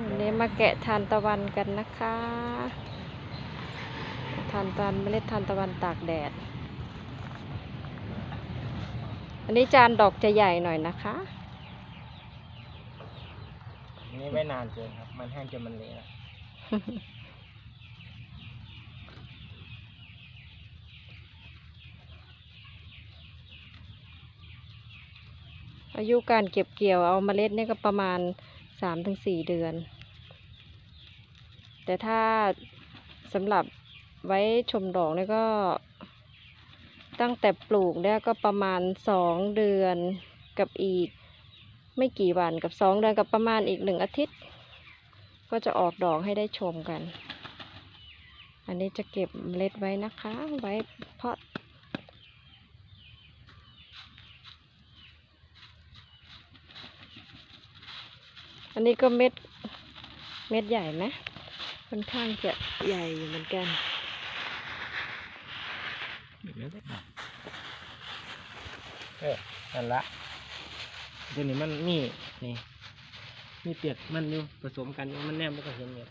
วันนี้มาแกะทานตะวันกันนะคะทานตะวันเมล็ดทานตะวันตากแดด อันนี้จานดอกจะใหญ่หน่อยนะคะอันนี่ไม่นานเกินครับ มันแห้งจนมันเละแล้วอายุการเก็บเกี่ยวเอาเมล็ดเนี่ยก็ประมาณ สามถึงสี่เดือน แต่ถ้าสำหรับไว้ชมดอกเนี่ยก็ตั้งแต่ปลูกเนี่ยก็ประมาณสองเดือนกับอีก ไม่กี่วันกับสองเดือนกับประมาณอีกหนึ่งอาทิตย์ ก็จะออกดอกให้ได้ชมกัน อันนี้จะเก็บเมล็ดไว้นะคะ ไว้เพาะ อันนี้ก็เม็ด เม็ดใหญ่ไหมค่อนข้างจะใหญ่อยู่เหมือนกันเออนั่นละเดี๋ยวนี้มันมีนี่มีเปียกมันอยู่ผสมกันอยู่มันแนมมันก็เห็นอยู่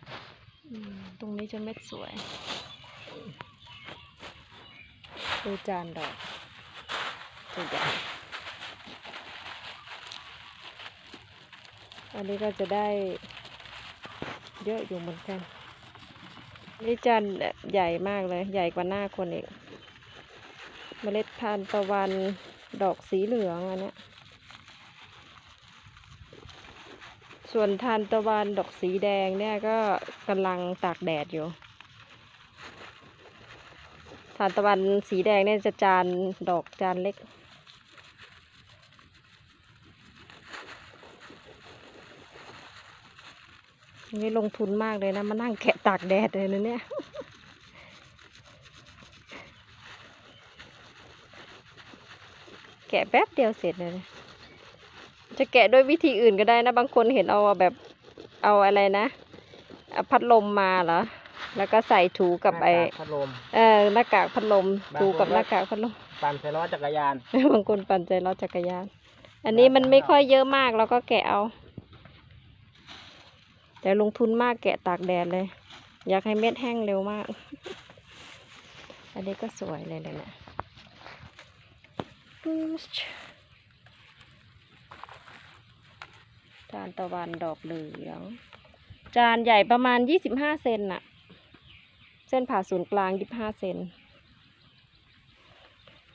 อืมตรงนี้จะเม็ดสวยดูจานดอกตัวใหญ่ อันนี้ก็จะได้เยอะอยู่เหมือนกัน นี่จานใหญ่มากเลย ใหญ่กว่าหน้าคนอีก เมล็ดทานตะวันดอกสีเหลืองอันเนี้ยส่วนทานตะวันดอกสีแดงเนี่ยก็กำลังตากแดดอยู่ ทานตะวันสีแดงเนี่ยจะจานดอกจานเล็ก นี่ลงทุนมากเลยนะ มานั่งแกะตากแดดเลยนะเนี่ย แกะแป๊บเดียวเสร็จเลยนะจะแกะด้วยวิธีอื่นก็ได้นะ บางคนเห็นเอาแบบเอาอะไรนะเอาพัดลมมาเหรอ แล้วก็ใส่ถูกับไอหน้ากากพัดลม เออหน้ากากพัดลมบางถูกับคนก็หน้ากากพัดลม ปั่นใส่ล้อจักรยาน บางคนปั่นใจรถจักรยาน อันนี้มันไม่ค่อยเยอะมากเราก็แกะเอา แต่ลงทุนมากแกะตากแดดเลย อยากให้เม็ดแห้งเร็วมาก อันนี้ก็สวยเลยเลยนะจานตะวันดอกเหลือง จานใหญ่ประมาณยี่สิบห้าเซนน่ะ เส้นผ่าศูนย์กลางยี่สิบห้าเซน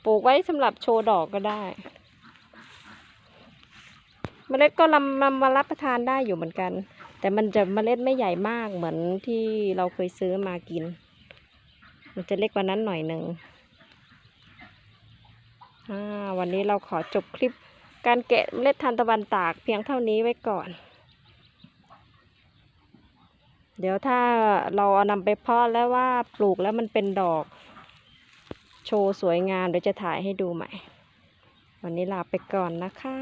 ปลูกไว้สำหรับโชว์ดอกก็ได้เมล็ดก็นำนำมารับประทานได้อยู่เหมือนกัน แต่มันจะเมล็ดไม่ใหญ่มากเหมือนที่เราเคยซื้อมากิน มันจะเล็กกว่านั้นหน่อยหนึ่งวันนี้เราขอจบคลิปการแกะเมล็ดทานตะวันตากเพียงเท่านี้ไว้ก่อน เดี๋ยวถ้าเราเอานำไปเพาะแล้วว่าปลูกแล้วมันเป็นดอก โชว์สวยงามเดี๋ยวจะถ่ายให้ดูใหม่ วันนี้ลาไปก่อนนะคะ